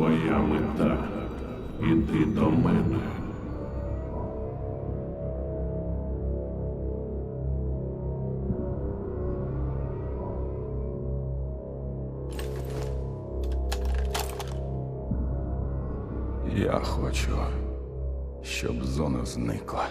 Твоя мета іди до мене. Я хочу, щоб зона зникла.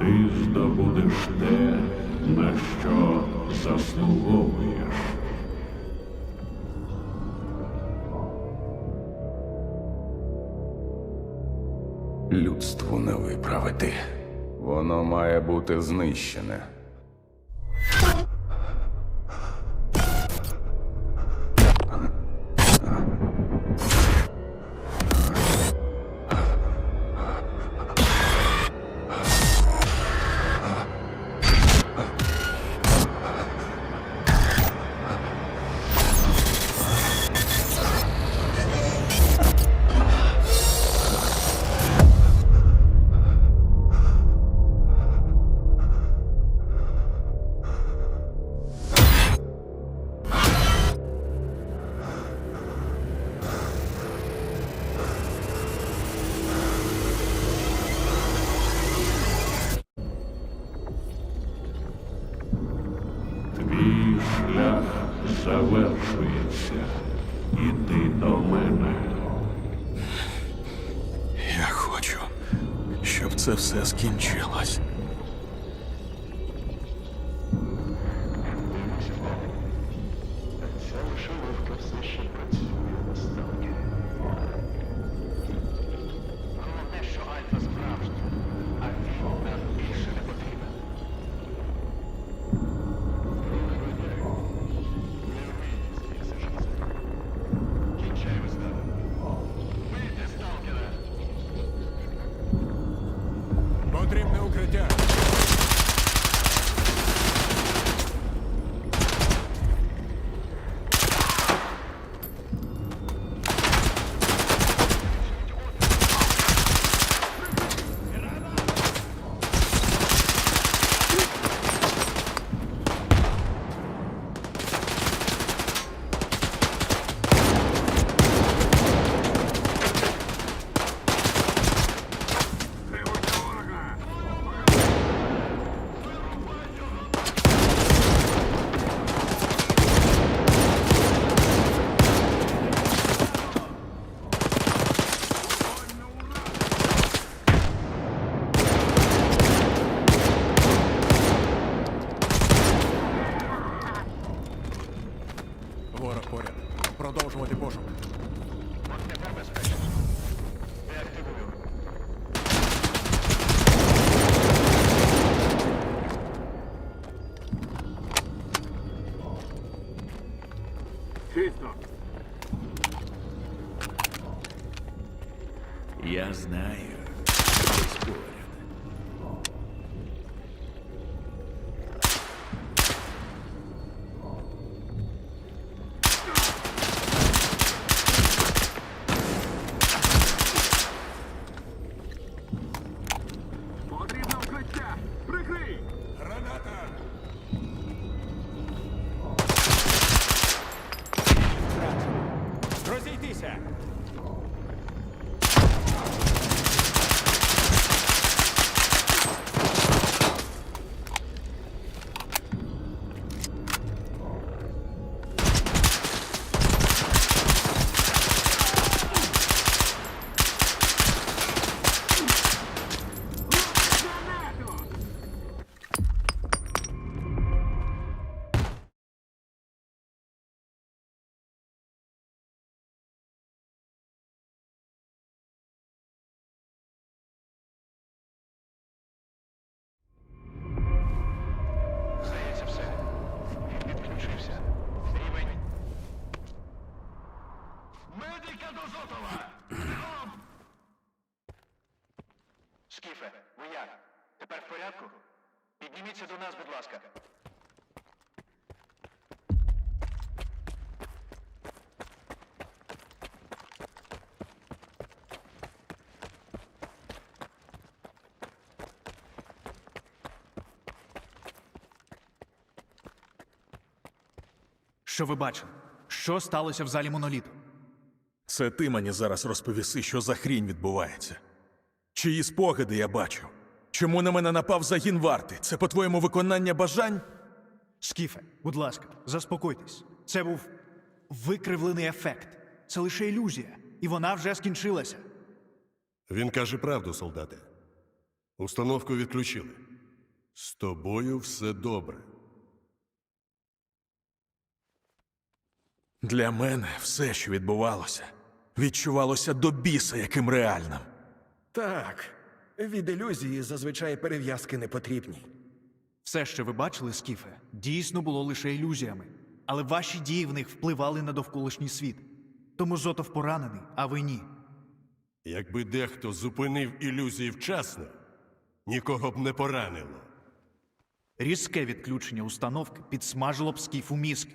Ти здобудеш те, на що заслуговуєш. Людству не виправити. Воно має бути знищене. До мене. Я хочу, щоб це все скінчилось. Потрібне укриття. Ворог поряд. Продовжувати пошук. Я знаю. Спорь. Скіфе, ви як? Тепер в порядку? Підніміться до нас, будь ласка. Що ви бачили? Що сталося в залі моноліту? Це ти мені зараз розповіси, що за хрінь відбувається. Чиї спогади я бачу? Чому на мене напав загін варти? Це по-твоєму виконання бажань? Скіфе, будь ласка, заспокойтесь. Це був викривлений ефект. Це лише ілюзія, і вона вже скінчилася. Він каже правду, солдате. Установку відключили. З тобою все добре. Для мене все, що відбувалося, відчувалося до біса яким реальним. Так, від ілюзії зазвичай перев'язки не потрібні. Все, що ви бачили, Скіфе, дійсно було лише ілюзіями, але ваші дії в них впливали на довколишній світ. Тому Зотов поранений, а ви ні. Якби дехто зупинив ілюзії вчасно, нікого б не поранило. Різке відключення установки підсмажило б скіфу мізки.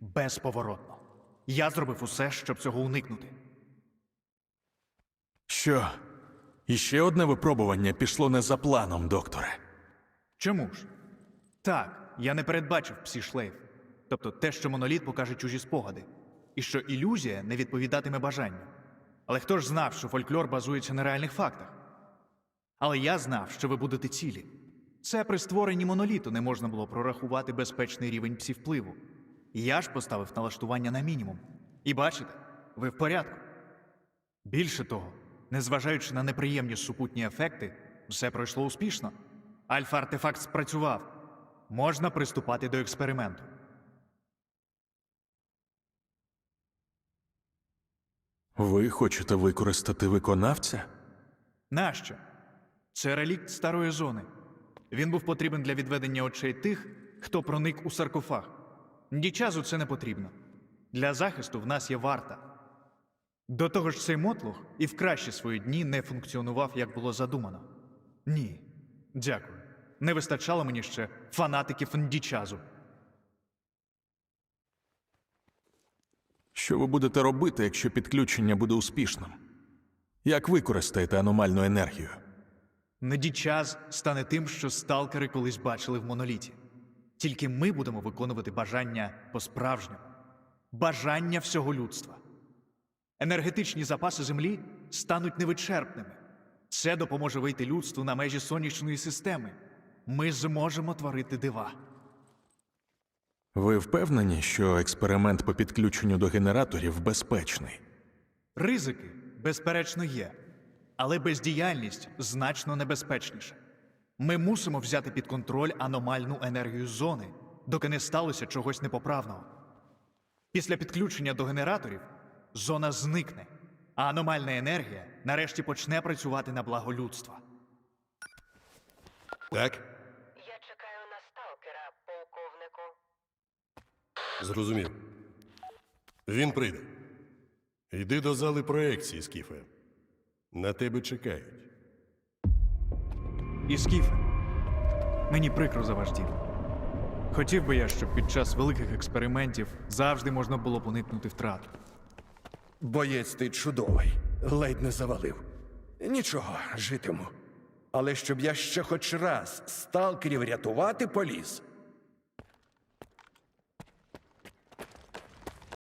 Безповоротно. Я зробив усе, щоб цього уникнути. Що? Іще одне випробування пішло не за планом, докторе. Чому ж? Так, я не передбачив псі-шлейф. Тобто те, що моноліт покаже чужі спогади, і що ілюзія не відповідатиме бажанню. Але хто ж знав, що фольклор базується на реальних фактах? Але я знав, що ви будете цілі. Це при створенні моноліту не можна було прорахувати безпечний рівень псі-впливу. Я ж поставив налаштування на мінімум. І бачите, ви в порядку. Більше того, незважаючи на неприємні супутні ефекти, все пройшло успішно. Альфа-артефакт спрацював. Можна приступати до експерименту. Ви хочете використати виконавця? Нащо? Це релікт старої зони. Він був потрібен для відведення очей тих, хто проник у саркофаг. Дічазу це не потрібно. Для захисту в нас є варта. До того ж, цей мотлух і в кращі свої дні не функціонував, як було задумано. Ні. Дякую. Не вистачало мені ще фанатиків Ндічазу. Що ви будете робити, якщо підключення буде успішним? Як використаєте аномальну енергію? Недічас стане тим, що сталкери колись бачили в моноліті. Тільки ми будемо виконувати бажання по-справжньому, бажання всього людства. Енергетичні запаси Землі стануть невичерпними. Це допоможе вийти людству на межі сонячної системи. Ми зможемо творити дива. Ви впевнені, що експеримент по підключенню до генераторів безпечний? Ризики, безперечно, є, але бездіяльність значно небезпечніша. Ми мусимо взяти під контроль аномальну енергію зони, доки не сталося чогось непоправного. Після підключення до генераторів зона зникне, а аномальна енергія нарешті почне працювати на благо людства. Так? Я чекаю на сталкера, полковнику. Зрозумів. Він прийде. Йди до зали проекції, Скіфе. На тебе чекають. І Скіфе, мені прикро за ваш дім. Хотів би я, щоб під час великих експериментів завжди можна було уникнути втрат. Боєць ти чудовий, ледь не завалив. Нічого, житиму. Але щоб я ще хоч раз сталкерів рятувати поліз,